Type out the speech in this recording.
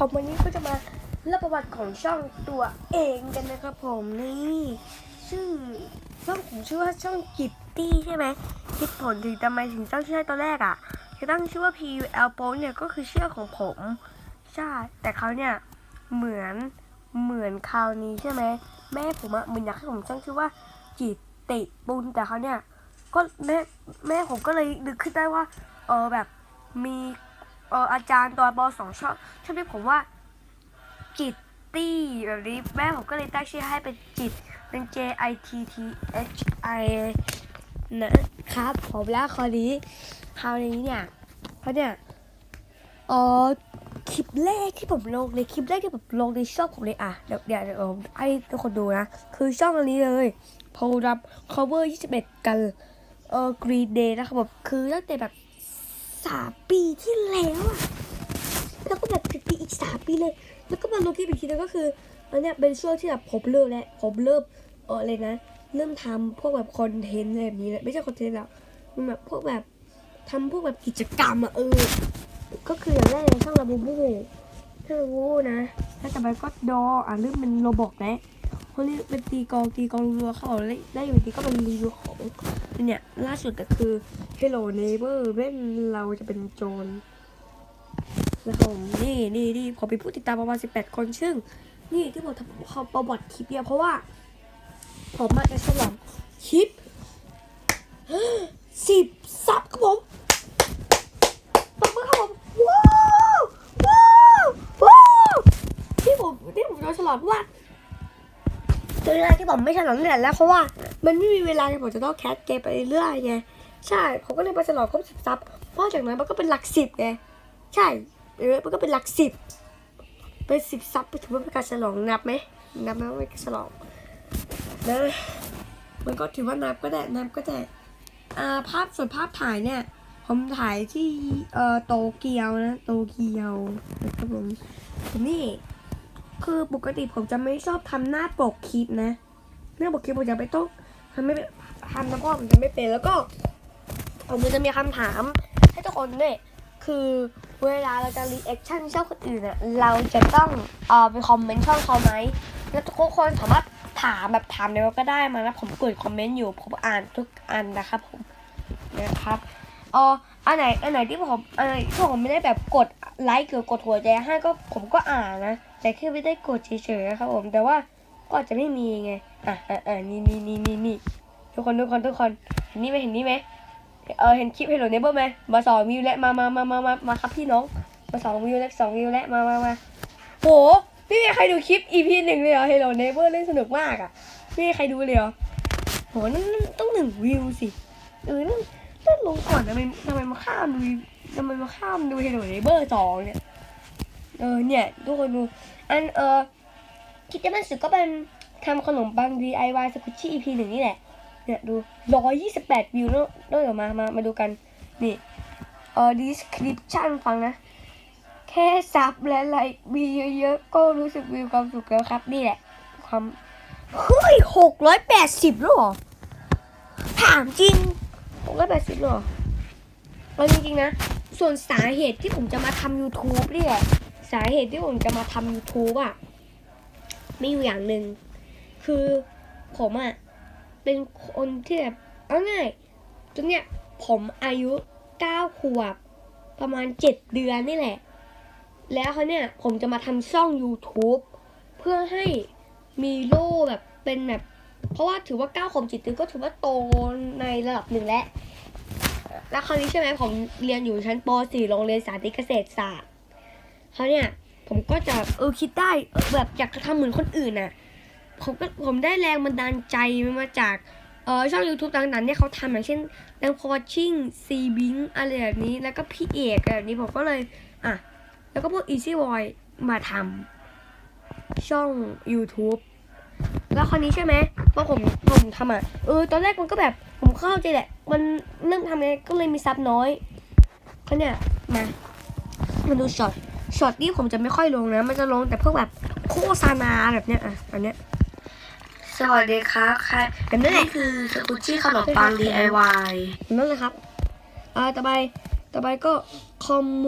ผมวันนี้ก็จะมาเล่าประวัติของช่องตัวเองกันนะครับผมนี่ชื่อช่องผมชื่อว่าช่องกิตตี้ใช่ไหมคิดผลถึงทำไมถึงตั้งชื่อให้ตอนแรกอะที่ตั้งชื่อว่า P U L p o เนี่ยก็คือชื่อของผม ใช่ แต่เขาเนี่ยเหมือนเหมือนคราวนี้ใช่ไหมแม่ผมอะเหมือนอยากให้ผมตั้งชื่อว่ากิตติปุนแต่เขาเนี่ยก็แม่แม่ผมก็เลยนึกขึ้นได้ว่าเออแบบมี เอออาจารย์ตอนปสองชอบชอบเรียกผมว่า จิตตี้แบบนี้แม่ผมก็เลยตั้งชื่อให้เป็นจิตเป็น J I T T H I นะครับผมแล้วคราวนี้คราวนี้เนี่ยเขาเนี่ยเออคลิปแรกที่ผมลงเลยคลิปแรกที่ผมลงในช่องผมเลยอะเดี๋ยวเดี๋ยวผมให้ทุกคนดูนะ คือช่องอันนี้เลยพอรับ cover 21 กันเออ Green Day นะครับผมคือตั้งแต่แบบ สามปีที่แล้วอะแล้วก็แบบปีปีอีกสามปีเลย แล้วก็มาลงคลิปอีกทีนึงก็คืออันเนี้ยเป็นช่วงที่แบบผมเริ่มแล้วผมเริ่มเอออะไรนะ เริ่มทำพวกแบบคอนเทนต์อะไรแบบนี้แหละไม่ใช่คอนเทนต์แล้วมันแบบพวกแบบทำพวกแบบกิจกรรมอะเออ ก็คืออย่างแรกเลยช่องลาบูบูช่องลาบูบูนะแล้วต่อไปก็ดออะเริ่มเป็นโรบอกแล้ว เขาเรียกเป็นตีกองตีกองรัวเขาได้ได้อยู่ดีก็เป็นรีวิวของเนี่ยล่าสุดก็คือ Hello Neighbor เล่นเราจะเป็นโจรนะครับนี่นี่นี่ผมเป็นผู้ติดตามประมาณ 18 คนซึ่ง นี่ที่ผมทำเขาประวัติคลิปเนี่ยเพราะว่า ผมมาจะฉลองคลิปสิบซับครับผมปรบมือครับผมว้าวว้าวว้าวที่ผมที่ผมจะฉลองว่า ตัวแรกที่ผมไม่ฉลองนี่แหละแล้วเพราะว่ามันไม่มีเวลาที่ผมจะต้องแคสเกมไปเรื่อยไงใช่ผมก็เลยมาฉลองครบสิบซับเพราะจากนั้นมันก็เป็นหลักสิบไงใช่เออมันก็เป็นหลักสิบเป็นสิบซับไปถือว่าเป็นการฉลองนับไหมนับไหมว่าเป็นการฉลองนะมันก็ถือว่านับก็ได้นับก็ได้อ่าภาพส่วนภาพถ่ายเนี่ยผมถ่ายที่เอ่อโตเกียวนะโตเกียวนะครับผมนี่ คือปกติผมจะไม่ชอบทำหน้าปกคลิปนะหน้าปกคลิปผมจะไม่ต้องทำไม่ทำนะเพราะผมจะไม่เป็นแล้วก็ผมจะมีคำถามให้ทุกคนเนี่ยคือเวลาเราจะรีแอคชั่นช่องคนอื่นอะเราจะต้องเอ่อไปคอมเมนต์ช่องเขาไหมแล้วทุกคนสามารถถามแบบถามในว่าก็ได้มานะผมกดคอมเมนต์อยู่ผมอ่านทุกอันนะครับผมนะครับเอออันไหนอันไหนที่ผมอันไหนที่ผมไม่ได้แบบกดไลค์หรือกดหัวใจให้ก็ผมก็อ่านนะ แต่แค่ไม่ได้กดเฉยๆนะครับผมแต่ว่าก็จะไม่มีไงอะอะอะนี่นี่นี่นี่นี่ทุกคนทุกคนทุกคนเห็นนี่ไหมเห็นนี่ไหมเออเห็นคลิปเฮลโลเนเบอร์ไหมมาสองวิวแล้วมามามามามามาครับพี่น้องมาสองวิวแล้วสองวิวแล้วมามามาโหพี่มีใครดูคลิป EP หนึ่งเลยเหรอเฮลโลเนเบอร์เล่นสนุกมากอะพี่มีใครดูเลยเหรอโหนั่นนั่นต้องหนึ่งวิวสิเออนั่นนั่นลงก่อนทำไมทำไมมาข้ามดูทำไมมาข้ามดูเฮลโลเนเบอร์สองเนี่ย เออเนี่ยทุกคนดูอันเออคลิปที่มันสุดก็เป็นทำขนมปัง DIY สกุชชี่ EP หนึ่งนี่แหละ เนี่ยดูร้อยยี่สิบแปดวิวแล้วแล้วเดี๋ยวมามามาดูกัน นี่เออ description ฟังนะ แค่ซับและไลค์มีเยอะๆ ก็รู้สึกมีความสุขแล้วครับ นี่แหละ ความเฮ้ยหกร้อยแปดสิบแล้วเหรอ ถามจริงหกร้อยแปดสิบหรอเอาจริงๆนะ ส่วนสาเหตุที่ผมจะมาทำ YouTube เนี่ย สาเหตุที่ผมจะมาทำ YouTube อะมีอยู่อย่างหนึ่งคือผมอะเป็นคนที่แบบเอาง่ายจนเนี่ยผมอายุเก้าขวบ ประมาณเจ็ดเดือนนี่แหละ แล้วเขาเนี่ยผมจะมาทำช่อง YouTube เพื่อให้มีโล่แบบเป็นแบบ เพราะว่าถือว่าเก้าขวบจิตเดือนก็ถือว่าโตในระดับหนึ่งแล้วแล้วคราวนี้ใช่ไหมผมเรียนอยู่ชั้นป .4 โรงเรียนสาธิตเกษตรศาสตร์ เขาเนี่ย ผมก็จะเออคิดได้แบบอยากจะทำเหมือนคนอื่นน่ะผมก็ผมได้แรงบันดาลใจมาจากเออช่อง YouTube ต่างๆเนี่ยเขาทำอย่างเช่นดังพอชิ่งซีบิงอะไรแบบนี้แล้วก็พี่เอกแบบนี้ผมก็เลยอะแล้วก็พวก Easy Boy มาทำช่อง YouTube แล้วคราวนี้ใช่ไหมพอผมผมทำอะเออตอนแรกมันก็แบบผมเข้าใจแหละ มันเริ่มทำไงก็เลยมีซับน้อยเขาเนี่ยมามาดูช็อต ช็อตนี้ผมจะไม่ค่อยลงนะ มันจะลงแต่พวกแบบโฆษณาแบบเนี้ยอะอันเนี้ยสวัสดีครับค่ะแบบนั้นแหนี่ละคือสกุชชี่ขนมปัง DIY นั่นแหละครับอ่าต่อไปต่อไปก็คอม